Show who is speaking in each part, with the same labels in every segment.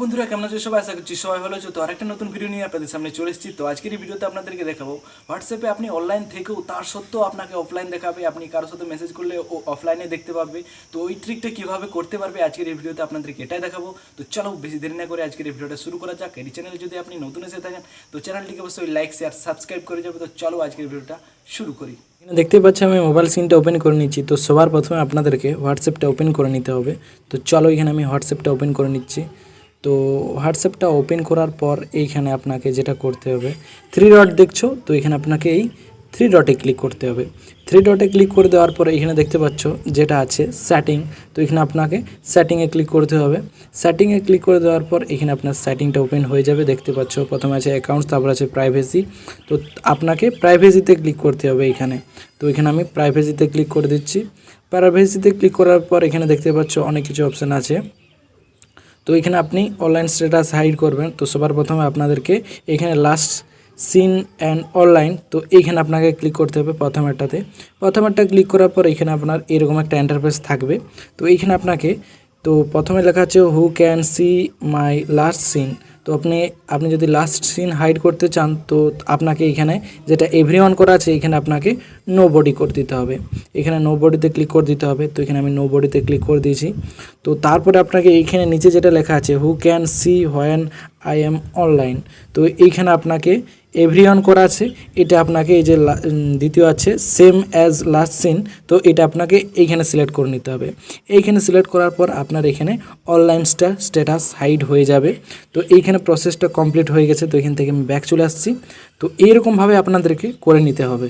Speaker 1: বন্ধুরা, কেমন আছো সবাই? আশা করছি সবাই ভালো আছো। তো আরেকটা নতুন ভিডিও নিয়ে আপনাদের সামনে চলে এসেছি। তো আজকের এই ভিডিওতে আপনাদেরকে দেখাবো হোয়াটসঅ্যাপে আপনি অনলাইন থেকেও তার সত্ত্বেও আপনাকে অফলাইন দেখাবে। আপনি কারোর সাথে মেসেজ করলে ও অফলাইনে দেখতে পাবে। তো ওই ট্রিকটা কীভাবে করতে পারবে আজকের এই ভিডিওতে আপনাদেরকে এটাই দেখাবো। তো চলো বেশি দেরি না করে আজকের এই ভিডিওটা শুরু করা যাক। এই চ্যানেলে যদি আপনি নতুন এসে থাকেন, তো চ্যানেলটিকে অবশ্যই লাইক শেয়ার সাবস্ক্রাইব করে যাবে। তো চলো আজকের ভিডিওটা শুরু করি।
Speaker 2: এখানে দেখতে পাচ্ছি আমি মোবাইল সিনটা ওপেন করে নিচ্ছি। তো সবার প্রথমে আপনাদেরকে হোয়াটসঅ্যাপটা ওপেন করে নিতে হবে। তো চলো এখানে আমি হোয়াটসঅ্যাপটা ওপেন করে নিচ্ছি। তো হোয়াটসঅ্যাপটা ওপেন করার পর এইখানে আপনাকে যেটা করতে হবে থ্রি ডট দেখছ, তো এখানে আপনাকে এই থ্রি ডটে ক্লিক করতে হবে। থ্রি ডটে ক্লিক করে দেওয়ার পরে এখানে দেখতে পাচ্ছ যেটা আছে সেটিং তো এখানে আপনাকে সেটিংয়ে ক্লিক করতে হবে। সেটিংয়ে ক্লিক করে দেওয়ার পর এখানে আপনার সেটিংটা ওপেন হয়ে যাবে, দেখতে পাচ্ছ প্রথমে আছে অ্যাকাউন্টস তারপর আছে প্রাইভেসি তো আপনাকে প্রাইভেসিতে ক্লিক করতে হবে এখানে। তো এখানে আমি প্রাইভেসিতে ক্লিক করে দিচ্ছি। প্রাইভেসিতে ক্লিক করার পর এখানে দেখতে পাচ্ছ অনেক কিছু অপশান আছে। তো এখানে আপনি অনলাইন স্ট্যাটাস হাইড করবেন। তো সবার প্রথমে আপনাদেরকে এখানে লাস্ট সিন অ্যান্ড অনলাইন তো এইখানে আপনাকে ক্লিক করতে হবে প্রথমেরটাতে। প্রথমেরটা ক্লিক করার পর এখানে আপনার এরকম একটা ইন্টারফেস থাকবে। তো এইখানে আপনাকে, তো প্রথমে লেখা আছে who can see my last seen তো আপনি আপনি যদি লাস্ট সিন হাইড করতে চান, তো আপনাকে এখানে যেটা এভরি এভরিওয়ান করা আছে, এখানে আপনাকে নো বডি করে দিতে হবে। এখানে নো বডিতে ক্লিক করে দিতে হবে। তো এখানে আমি নো বডিতে ক্লিক করে দিয়েছি। তো তারপরে আপনাকে এইখানে নিচে যেটা লেখা আছে who can see when I am online তো এইখানে আপনাকে এভরিওয়ান করা আছে। এটা আপনাকে এই যে দ্বিতীয় আছে সেম অ্যাজ লাস্ট সিন তো এটা আপনাকে এইখানে সিলেক্ট করে নিতে হবে। এইখানে সিলেক্ট করার পর আপনার এখানে অনলাইনসটা স্ট্যাটাস হাইড হয়ে যাবে। তো এইখানে প্রসেসটা কমপ্লিট হয়ে গেছে। তো এখান থেকে আমি ব্যাক চলে আসছি। তো এইরকমভাবে আপনাদেরকে করে নিতে হবে।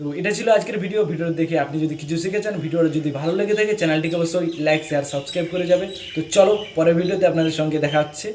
Speaker 1: তো এটা ছিল আজকের ভিডিও ভিডিও দেখে আপনি যদি কিছু শিখেছেন ভিডিওটা যদি ভালো লেগে থাকে চ্যানেলটিকে অবশ্যই লাইক শেয়ার সাবস্ক্রাইব করে যাবে তো চলো, পরের ভিডিওতে আপনাদের সঙ্গে দেখা হচ্ছে।